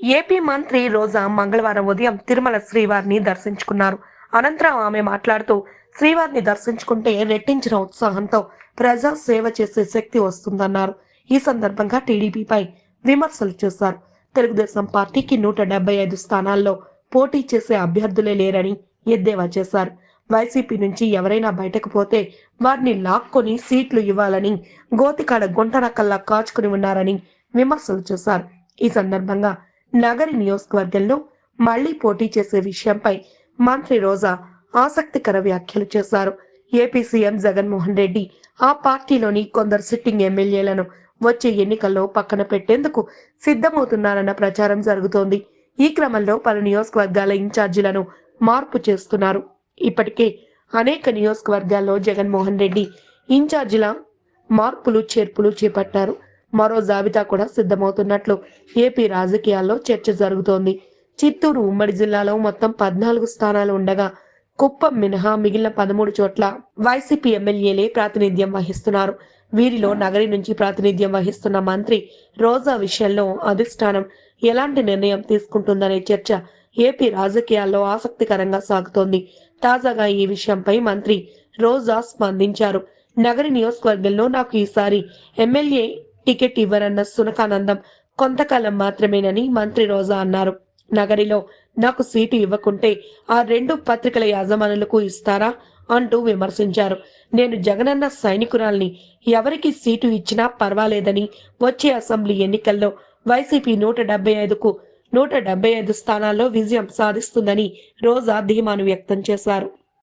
AP మంత్రి రోజా మంగళవారం ఉదయం తిరుమల శ్రీవారిని దర్శించుకున్నారు. అనంతరం ఆమె మాట్లాడుతూ శ్రీవారిని దర్శించుకుంటే రెట్టించిన ఉత్సాహంతో ప్రజా సేవ చేసే శక్తి వస్తుందన్నారు. ఈ సందర్భంగా టీడీపీపై విమర్శలు చేశారు. తెలుగుదేశం పార్టీకి నూట డెబ్బై ఐదు స్థానాల్లో పోటీ చేసే అభ్యర్థులే లేరని ఎద్దేవా చేశారు. వైసీపీ నుంచి ఎవరైనా బయటకు పోతే వారిని లాక్కొని సీట్లు ఇవ్వాలని గోతికాడ గుంటనకల్లా కాచుకుని ఉన్నారని విమర్శలు చేశారు. ఈ సందర్భంగా నగరి నియోజకవర్గంలో మళ్ళీ పోటీ చేసే విషయంపై మంత్రి రోజా ఆసక్తికర వ్యాఖ్యలు చేశారు. ఏపీ సీఎం జగన్మోహన్ రెడ్డి ఆ పార్టీలోని కొందరు సిట్టింగ్ ఎమ్మెల్యేలను వచ్చే ఎన్నికల్లో పక్కన పెట్టేందుకు సిద్ధమవుతున్నారన్న ప్రచారం జరుగుతోంది. ఈ క్రమంలో పలు నియోజకవర్గాల ఇన్ఛార్జీలను మార్పు చేస్తున్నారు. ఇప్పటికే అనేక నియోజకవర్గాల్లో జగన్మోహన్ రెడ్డి ఇన్ఛార్జీల మార్పులు చేర్పులు చేపట్టారు. మరో జాబితా కూడా సిద్ధమవుతున్నట్లు ఏపీ రాజకీయాల్లో చర్చ జరుగుతోంది. చిత్తూరు ఉమ్మడి జిల్లాలో మొత్తం పద్నాలుగు స్థానాలు ఉండగా కుప్పం మినహా మిగిలిన పదమూడు చోట్ల వైసీపీ ఎమ్మెల్యేలే ప్రాతినిధ్యం వహిస్తున్నారు. వీరిలో నగరి నుంచి ప్రాతినిధ్యం వహిస్తున్న మంత్రి రోజా విషయంలో అధిష్టానం ఎలాంటి నిర్ణయం తీసుకుంటుందనే చర్చ ఏపీ రాజకీయాల్లో ఆసక్తికరంగా సాగుతోంది. తాజాగా ఈ విషయంపై మంత్రి రోజా స్పందించారు. నగరి నియోజకవర్గంలో నాకు ఈసారి ఎమ్మెల్యే టికెట్ ఇవ్వరన్న సునకానందం కొంతకాలం మాత్రమేనని మంత్రి రోజా అన్నారు. నగరిలో నాకు సీటు ఇవ్వకుంటే ఆ రెండు పత్రికల యాజమానులకు ఇస్తారా అంటూ విమర్శించారు. నేను జగనన్న సైనికురాల్ని ఎవరికి సీటు ఇచ్చినా పర్వాలేదని వచ్చే అసెంబ్లీ ఎన్నికల్లో వైసీపీ నూట డెబ్బై ఐదుకు నూట డెబ్బై ఐదు స్థానాల్లో విజయం సాధిస్తుందని రోజా ధీమాను వ్యక్తం చేశారు.